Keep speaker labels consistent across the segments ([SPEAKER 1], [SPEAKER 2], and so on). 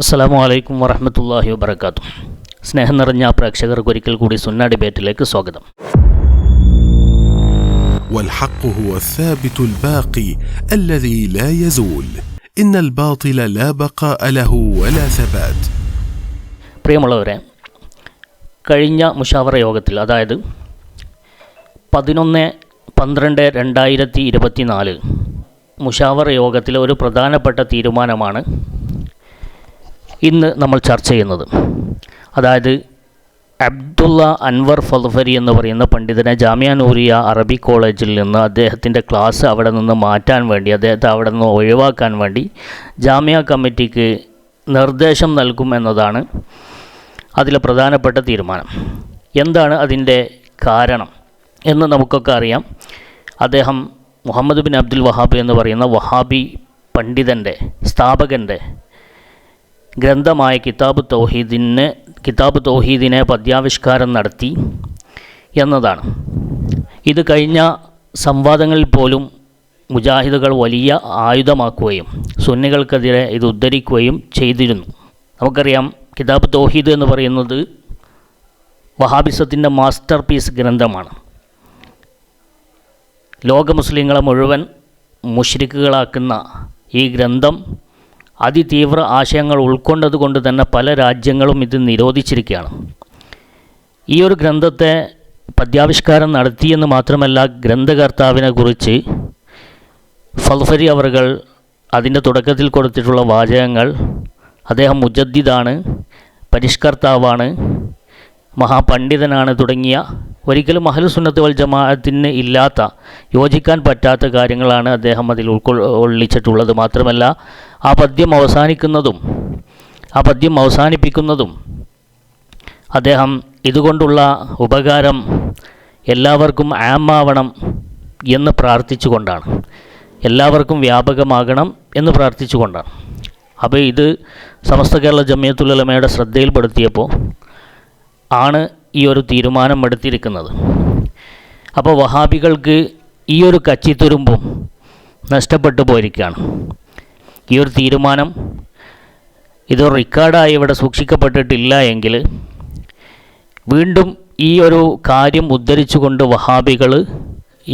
[SPEAKER 1] അസ്സാം വലൈക്കും വറഹമത്തല്ലാഹി വബർക്കാത്തു സ്നേഹം നിറഞ്ഞ പ്രേക്ഷകർക്ക് ഒരിക്കൽ കൂടി സുന്ന ഡിബേറ്റിലേക്ക് സ്വാഗതം
[SPEAKER 2] والحق هو الثابت الباقي الذي لا يزول ان الباطل لا بقاء له ولا ثبات
[SPEAKER 1] പ്രിയമുള്ളവരെ കഴിഞ്ഞ മുഷാവറ യോഗത്തിൽ അതായത് പതിനൊന്ന് പന്ത്രണ്ട് രണ്ടായിരത്തി ഇരുപത്തി നാല് മുഷാവറ യോഗത്തിലെ ഒരു പ്രധാനപ്പെട്ട തീരുമാനമാണ് ഇന്ന് നമ്മൾ ചർച്ച ചെയ്യുന്നത്. അതായത് അബ്ദുള്ള അൻവർ ഫൽഫരി എന്ന് പറയുന്ന പണ്ഡിതനെ ജാമ്യ അറബി കോളേജിൽ നിന്ന് അദ്ദേഹത്തിന്റെ ക്ലാസ് അവിടെ നിന്ന് മാറ്റാൻ വേണ്ടി അദ്ദേഹത്തെ അവിടെ നിന്ന് ഒഴിവാക്കാൻ വേണ്ടി ജാമ്യ കമ്മിറ്റിക്ക് നിർദ്ദേശം നൽകും എന്നതാണ് അതിലെ പ്രധാനപ്പെട്ട തീരുമാനം. എന്താണ് അതിന്റെ കാരണം എന്ന് നമുക്കൊക്കെ അറിയാം. അദ്ദേഹം മുഹമ്മദ് ബിൻ അബ്ദുൽ വഹാബ് എന്ന് പറയുന്ന വഹാബി പണ്ഡിതന്റെ സ്ഥാപകന്റെ ഗ്രന്ഥമായ കിതാബ് തൗഹീദിന് കിതാബ് തൗഹീദിനെ പദ്യാവിഷ്കാരം നടത്തി എന്നതാണ്. ഇത് കഴിഞ്ഞ സംവാദങ്ങളിൽ പോലും മുജാഹിദുകൾ വലിയ ആയുധമാക്കുകയും സുന്നികൾക്കെതിരെ ഇത് ഉദ്ധരിക്കുകയും ചെയ്തിരുന്നു. നമുക്കറിയാം കിതാബ് തൗഹീദ് എന്ന് പറയുന്നത് വഹാബിസത്തിന്റെ മാസ്റ്റർ പീസ് ഗ്രന്ഥമാണ്. ലോക മുസ്ലിങ്ങളെ മുഴുവൻ മുഷ്രിക്കുകളാക്കുന്ന ഈ ഗ്രന്ഥം അതിതീവ്ര ആശയങ്ങൾ ഉൾക്കൊണ്ടതുകൊണ്ട് തന്നെ പല രാജ്യങ്ങളും ഇത് നിരോധിച്ചിരിക്കുകയാണ്. ഈ ഒരു ഗ്രന്ഥത്തെ പദ്യാവിഷ്കാരം നടത്തിയെന്ന് മാത്രമല്ല ഗ്രന്ഥകർത്താവിനെ കുറിച്ച് ഫൽഫരി അവറുകൾ അതിന്റെ തുടക്കത്തിൽ കൊടുത്തിട്ടുള്ള വാചകങ്ങൾ അദ്ദേഹം മുജദ്ദിദാണ് പരിഷ്കർത്താവാണ് മഹാപണ്ഡിതനാണ് തുടങ്ങിയ ഒരിക്കലും അഹ്ലു സുന്നത്ത് വൽ ജമാഅത്തിന് ഇല്ലാത്ത യോജിക്കാൻ പറ്റാത്ത കാര്യങ്ങളാണ് അദ്ദേഹം അതിൽ ഉൾക്കൊള്ളിച്ചിട്ടുള്ളത്. മാത്രമല്ല ആ പദ്യം അവസാനിക്കുന്നതും ആ പദ്യം അവസാനിപ്പിക്കുന്നതും അദ്ദേഹം ഇതുകൊണ്ടുള്ള ഉപകാരം എല്ലാവർക്കും ആമാവണം എന്ന് പ്രാർത്ഥിച്ചുകൊണ്ടാണ്. എല്ലാവർക്കും വ്യാപകമാകണം എന്ന് പ്രാർത്ഥിച്ചുകൊണ്ടാണ്. അപ്പോൾ ഇത് സമസ്ത കേരള ജമിയത്തുലമയുടെ ശ്രദ്ധയിൽപ്പെടുത്തിയപ്പോൾ ആണ് ഈ ഒരു തീരുമാനം എടുത്തിരിക്കുന്നത് അപ്പോൾ വഹാബികൾക്ക് ഈ ഒരു കച്ചിത്തുരുമ്പും നഷ്ടപ്പെട്ടു പോയിരിക്കുകയാണ്. ഈ ഒരു തീരുമാനം ഇത് റെക്കോർഡായി ഇവിടെ സൂക്ഷിക്കപ്പെട്ടിട്ടില്ല എങ്കിൽ വീണ്ടും ഈ ഒരു കാര്യം ഉദ്ധരിച്ചുകൊണ്ട് വഹാബികൾ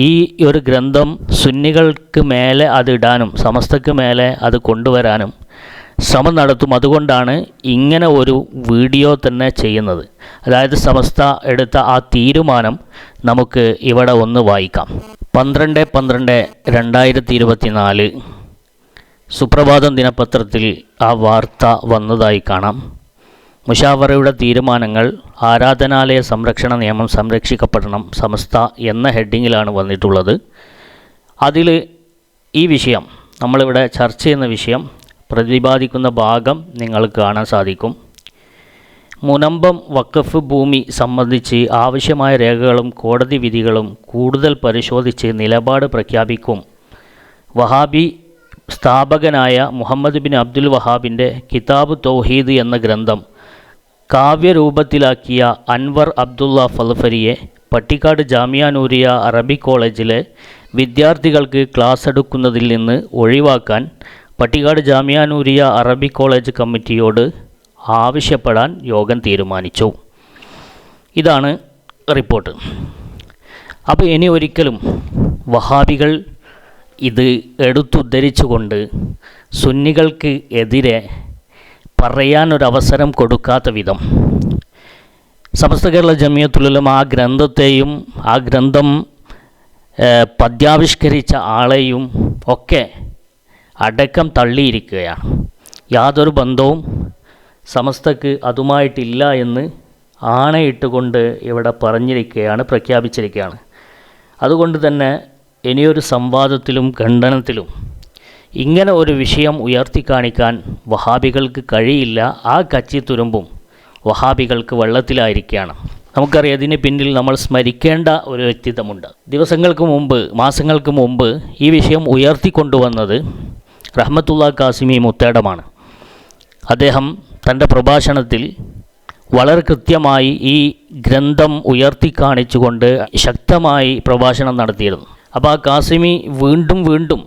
[SPEAKER 1] ഈ ഒരു ഗ്രന്ഥം സുന്നികൾക്ക് മേലെ അതിടാനും സമസ്തക്ക് മേലെ അത് കൊണ്ടുവരാനും ശ്രമം നടത്തും. അതുകൊണ്ടാണ് ഇങ്ങനെ ഒരു വീഡിയോ തന്നെ ചെയ്യുന്നത്. അതായത് സമസ്ത എടുത്ത ആ തീരുമാനം നമുക്ക് ഇവിടെ ഒന്ന് വായിക്കാം. പന്ത്രണ്ട് പന്ത്രണ്ട് രണ്ടായിരത്തി ഇരുപത്തി നാല് സുപ്രഭാതം ദിനപത്രത്തിൽ ആ വാർത്ത വന്നതായി കാണാം. മുഷാവറയുടെ തീരുമാനങ്ങൾ ആരാധനാലയ സംരക്ഷണ നിയമം സംരക്ഷിക്കപ്പെടണം സമസ്ത എന്ന ഹെഡിങ്ങിലാണ് വന്നിട്ടുള്ളത്. അതിൽ ഈ വിഷയം നമ്മളിവിടെ ചർച്ച ചെയ്യുന്ന വിഷയം പ്രതിപാദിക്കുന്ന ഭാഗം നിങ്ങൾക്ക് കാണാൻ സാധിക്കും. മുനമ്പം വഖഫ് ഭൂമി സംബന്ധിച്ച് ആവശ്യമായ രേഖകളും കോടതി വിധികളും കൂടുതൽ പരിശോധിച്ച് നിലപാട് പ്രഖ്യാപിക്കും. വഹാബി സ്ഥാപകനായ മുഹമ്മദ് ബിൻ അബ്ദുൽ വഹാബിന്റെ കിതാബ് തൗഹീദ് എന്ന ഗ്രന്ഥം കാവ്യരൂപത്തിലാക്കിയ അൻവർ അബ്ദുള്ള ഫൽഫരിയെ പട്ടിക്കാട് ജാമിയാനൂരിയ അറബി കോളേജിലെ വിദ്യാർത്ഥികൾക്ക് ക്ലാസ് എടുക്കുന്നതിൽ നിന്ന് ഒഴിവാക്കാൻ പട്ടിക്കാട് ജാമ്യാനൂരിയ അറബി കോളേജ് കമ്മിറ്റിയോട് ആവശ്യപ്പെടാൻ യോഗം തീരുമാനിച്ചു. ഇതാണ് റിപ്പോർട്ട്. അപ്പോൾ ഇനി ഒരിക്കലും വഹാബികൾ ഇത് എടുത്തുദ്ധരിച്ചുകൊണ്ട് സുന്നികൾക്ക് എതിരെ പറയാനൊരവസരം കൊടുക്കാത്ത വിധം സമസ്ത കേരള ജമിയത്തുള്ളിലും ആ ഗ്രന്ഥത്തെയും ആ ഗ്രന്ഥം പദ്യാവിഷ്കരിച്ച ആളെയും ഒക്കെ അടക്കം തള്ളിയിരിക്കുകയാണ് യാതൊരു ബന്ധവും സമസ്തക്ക് അതുമായിട്ടില്ല എന്ന് ആണയിട്ടുകൊണ്ട് ഇവിടെ പറഞ്ഞിരിക്കുകയാണ് പ്രഖ്യാപിച്ചിരിക്കുകയാണ്. അതുകൊണ്ട് തന്നെ ഇനിയൊരു സംവാദത്തിലും ഖണ്ഡനത്തിലും ഇങ്ങനെ ഒരു വിഷയം ഉയർത്തി കാണിക്കാൻ വഹാബികൾക്ക് കഴിയില്ല. ആ കച്ചി തുരുമ്പും വഹാബികൾക്ക് വെള്ളത്തിലായിരിക്കുകയാണ്. നമുക്കറിയാം ഇതിന് പിന്നിൽ നമ്മൾ സ്മരിക്കേണ്ട ഒരു വ്യക്തിത്വമുണ്ട്. ദിവസങ്ങൾക്ക് മുമ്പ് മാസങ്ങൾക്ക് മുമ്പ് ഈ വിഷയം ഉയർത്തിക്കൊണ്ടുവന്നത് റഹ്മത്തുള്ള കാസിമി മുത്തേടമാണ്. അദ്ദേഹം തന്റെ പ്രഭാഷണത്തിൽ വളരെ കൃത്യമായി ഈ ഗ്രന്ഥം ഉയർത്തി കാണിച്ചുകൊണ്ട് ശക്തമായി പ്രഭാഷണം നടത്തിയിരുന്നു. അപ്പോൾ ആ കാസിമി വീണ്ടും വീണ്ടും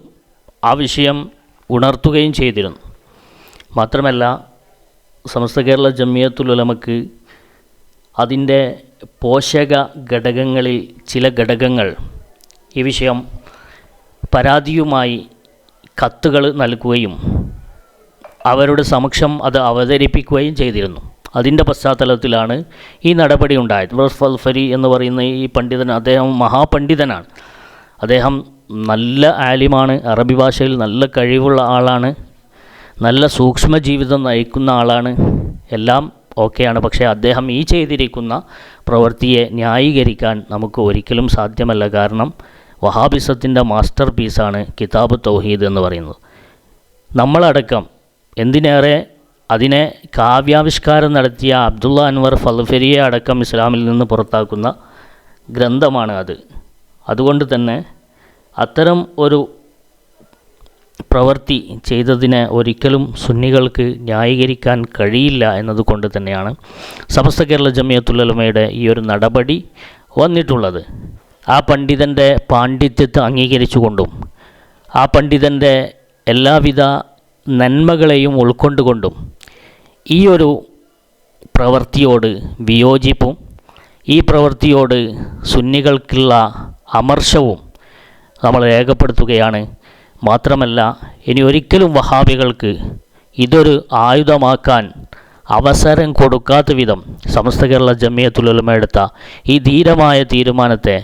[SPEAKER 1] ആ വിഷയം ഉണർത്തുകയും ചെയ്തിരുന്നു. മാത്രമല്ല സമസ്ത കേരള ജമ്മിയത്തുലമക്ക് അതിന്റെ പോഷക ഘടകങ്ങളിൽ ചില ഘടകങ്ങൾ ഈ വിഷയം പരാതിയുമായി കത്തുകൾ നൽകുകയും അവരുടെ സമക്ഷം അത് അവതരിപ്പിക്കുകയും ചെയ്തിരുന്നു. അതിന്റെ പശ്ചാത്തലത്തിലാണ് ഈ നടപടി ഉണ്ടായത്. ഫൽഫരി എന്ന് പറയുന്ന ഈ പണ്ഡിതൻ അദ്ദേഹം മഹാപണ്ഡിതനാണ്. അദ്ദേഹം നല്ല ആലിമാണ് അറബി ഭാഷയിൽ നല്ല കഴിവുള്ള ആളാണ് നല്ല സൂക്ഷ്മ ജീവിതം നയിക്കുന്ന ആളാണ് എല്ലാം ഓക്കെയാണ്. പക്ഷേ അദ്ദേഹം ഈ ചെയ്തിരിക്കുന്ന പ്രവൃത്തിയെ ന്യായീകരിക്കാൻ നമുക്ക് ഒരിക്കലും സാധ്യമല്ല. കാരണം വഹാബിസത്തിന്റെ മാസ്റ്റർ പീസാണ് കിതാബ് തൗഹീദ് എന്ന് പറയുന്നത്. നമ്മളടക്കം എന്തിനേറെ അതിനെ കാവ്യാവിഷ്കാരം നടത്തിയ അബ്ദുള്ള അൻവർ ഫൽഫരിയെ അടക്കം ഇസ്ലാമിൽ നിന്ന് പുറത്താക്കുന്ന ഗ്രന്ഥമാണ് അത്. അതുകൊണ്ട് തന്നെ അത്തരം ഒരു പ്രവൃത്തി ചെയ്തതിനെ ഒരിക്കലും സുന്നികൾക്ക് ന്യായീകരിക്കാൻ കഴിയില്ല എന്നതുകൊണ്ട് തന്നെയാണ് സമസ്ത കേരള ജമിയത്തുലമയുടെ ഈ ഒരു നടപടി വന്നിട്ടുള്ളത്. ആ പണ്ഡിതന്റെ പാണ്ഡിത്യത്തെ അംഗീകരിച്ചുകൊണ്ടും ആ പണ്ഡിതന്റെ എല്ലാവിധ നന്മകളെയും ഉൾക്കൊണ്ടുകൊണ്ടും ഈ ഒരു പ്രവൃത്തിയോട് വിയോജിപ്പും ഈ പ്രവൃത്തിയോട് സുന്നികൾക്കുള്ള അമർഷവും നമ്മൾ രേഖപ്പെടുത്തുകയാണ്. മാത്രമല്ല ഇനി ഒരിക്കലും വഹാബികൾക്ക് ഇതൊരു ആയുധമാക്കാൻ അവസരം കൊടുക്കാത്ത വിധം സമസ്ത കേരള ജമിയത്തുലമ എടുത്ത ഈ ധീരമായ തീരുമാനത്തെ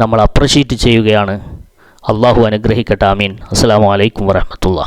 [SPEAKER 1] നമ്മൾ അപ്രിഷ്യേറ്റ് ചെയ്യുകയാണ്. അള്ളാഹു അനുഗ്രഹിക്കട്ടെ ആമീൻ. അസ്സാം വലൈക്കും വരഹമത്തുള്ള